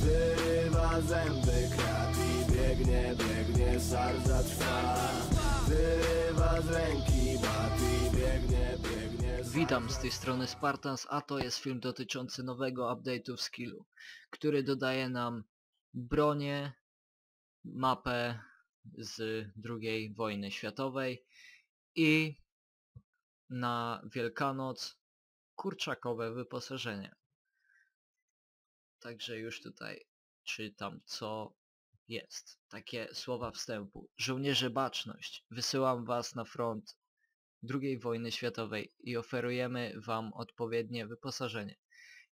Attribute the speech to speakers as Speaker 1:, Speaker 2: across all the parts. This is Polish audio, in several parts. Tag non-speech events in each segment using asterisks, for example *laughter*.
Speaker 1: Wyrywa zęby krat i biegnie, biegnie, sarza trwa Wyrywa z ręki bat i biegnie, biegnie
Speaker 2: Witam z tej strony Spartans, a to jest film dotyczący nowego update'u w skillu, który dodaje nam bronię, mapę z II wojny światowej i na Wielkanoc kurczakowe wyposażenie. Także już tutaj czytam co jest. Takie słowa wstępu. Żołnierze baczność, wysyłam was na front II wojny światowej i oferujemy wam odpowiednie wyposażenie.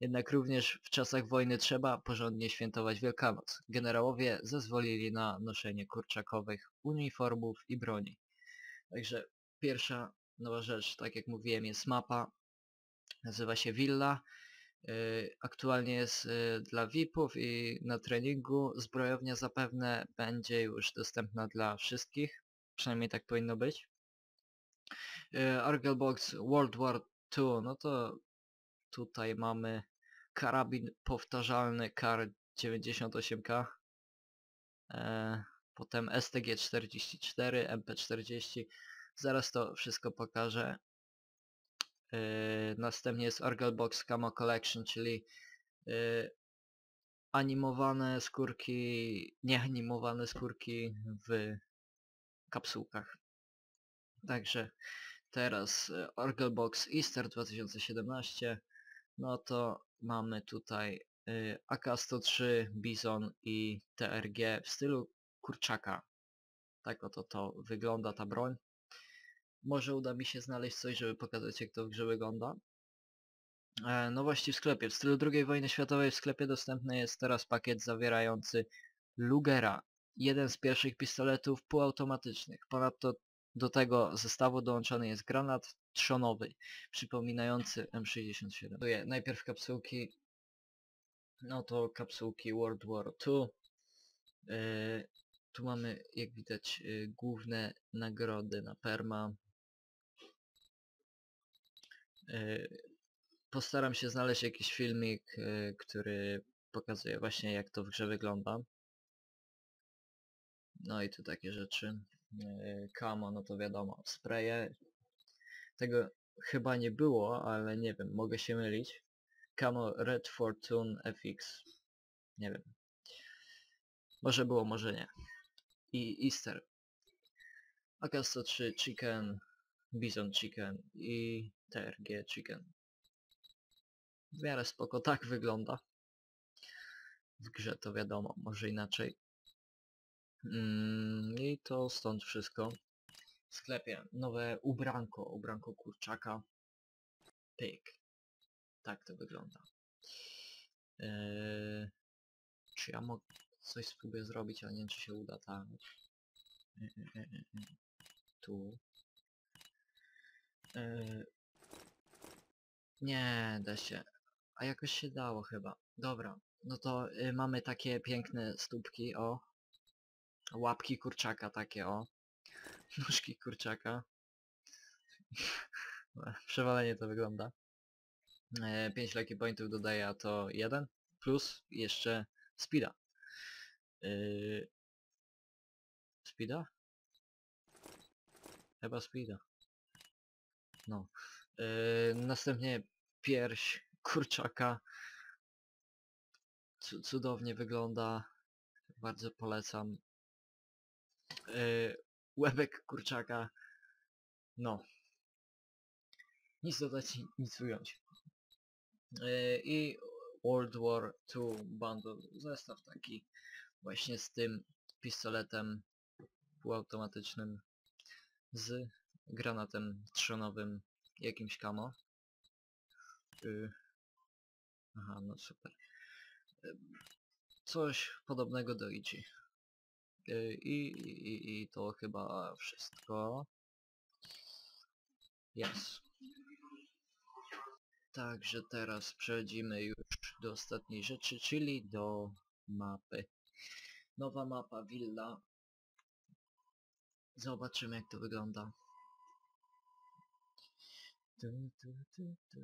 Speaker 2: Jednak również w czasach wojny trzeba porządnie świętować Wielkanoc. Generałowie zezwolili na noszenie kurczakowych uniformów i broni. Także pierwsza nowa rzecz, tak jak mówiłem, jest mapa. Nazywa się Villa. Yy, Aktualnie jest yy, dla VIP-ów i na treningu. Zbrojownia zapewne będzie już dostępna dla wszystkich. Przynajmniej tak powinno być. Yy, Argelbox World War II, no to tutaj mamy karabin powtarzalny KAR 98K. E, potem STG-44, MP-40. Zaraz to wszystko pokażę. E, następnie jest Orgelbox Camo Collection, czyli e, animowane skórki, nieanimowane skórki w kapsułkach. Także teraz Orgelbox Easter 2017 no to mamy tutaj y, AK-103, Bison i TRG w stylu kurczaka. Tak oto to wygląda ta broń. Może uda mi się znaleźć coś, żeby pokazać jak to w grze wygląda. E, nowości w sklepie. W stylu II wojny światowej w sklepie dostępny jest teraz pakiet zawierający Lugera. Jeden z pierwszych pistoletów półautomatycznych. Ponadto do tego zestawu dołączony jest granat trzonowy, przypominający M67. Tu je, najpierw kapsułki, no to kapsułki World War II. Yy, tu mamy, jak widać, yy, główne nagrody na perma. Yy, postaram się znaleźć jakiś filmik, yy, który pokazuje właśnie jak to w grze wygląda. No i tu takie rzeczy. Yy, Kamo, no to wiadomo, spreje. Tego chyba nie było, ale nie wiem, mogę się mylić. Camo Red Fortune FX. Nie wiem. Może było, może nie. I Easter. AK-103 Chicken, Bison Chicken i TRG Chicken. W miarę spoko tak wygląda. W grze to wiadomo, może inaczej. Mm, I to stąd wszystko. W sklepie nowe ubranko, ubranko kurczaka. Pyk. Tak to wygląda. Eee, czy ja mogę coś spróbuję zrobić, ale nie wiem czy się uda tak. E, e, e, e, e. Tu. Eee, nie, da się. A jakoś się dało chyba. Dobra. No to y, mamy takie piękne stópki, o. Łapki kurczaka takie, o. *laughs* Nóżki kurczaka. *laughs* Przewalenie to wygląda. 5 lucky pointów dodaje, a to 1 plus jeszcze speeda. Yy... Speeda? Chyba speeda. No. Yy, następnie pierś kurczaka. Cudownie wygląda. Bardzo polecam. Yy, łebek kurczaka. No. Nic dodać, nic ująć. Yy, I World War II Bundle. Zestaw taki właśnie z tym pistoletem półautomatycznym z granatem trzonowym jakimś kamo. Aha, no super. Coś podobnego do Ichi. Yy, I, i, I to chyba wszystko. Jest. Także teraz przechodzimy już do ostatniej rzeczy, czyli do mapy. Nowa mapa Villa. Zobaczymy jak to wygląda. Tu, tu, tu, tu.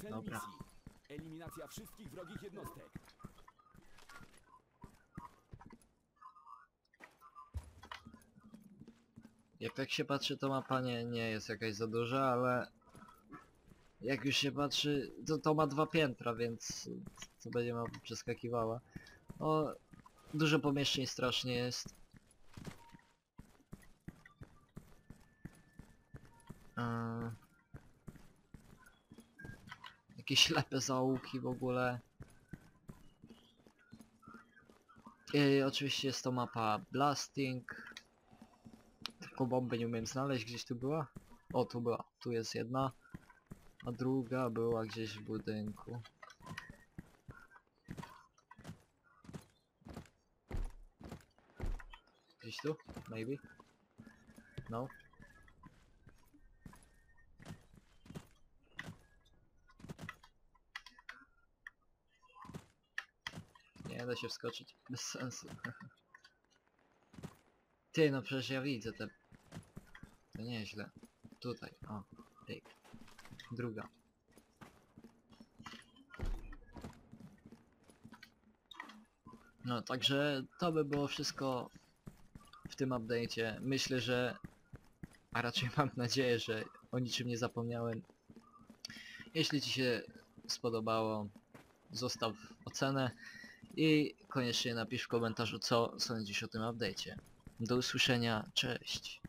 Speaker 3: Cel
Speaker 2: Dobra.
Speaker 3: misji. Eliminacja wszystkich wrogich jednostek.
Speaker 2: Jak tak się patrzy, to mapa nie, nie jest jakaś za duża, ale... Jak już się patrzy, to, to ma dwa piętra, więc co będzie mapa przeskakiwała. O, dużo pomieszczeń strasznie jest. Eee, jakieś ślepe zaułki w ogóle. I oczywiście jest to mapa Blasting. Tylko bomby nie umiem znaleźć, gdzieś tu była? O, tu była, tu jest jedna. A druga była gdzieś w budynku. Tu? Maybe? No? Nie da się wskoczyć, bez sensu. *laughs* Ty, no przecież ja widzę te... To nieźle. Tutaj, o, pyk. Druga. No, także to by było wszystko tym update'cie. Myślę, że... A raczej *laughs* mam nadzieję, że o niczym nie zapomniałem. Jeśli Ci się spodobało, zostaw ocenę i koniecznie napisz w komentarzu, co sądzisz o tym update'cie. Do usłyszenia, cześć.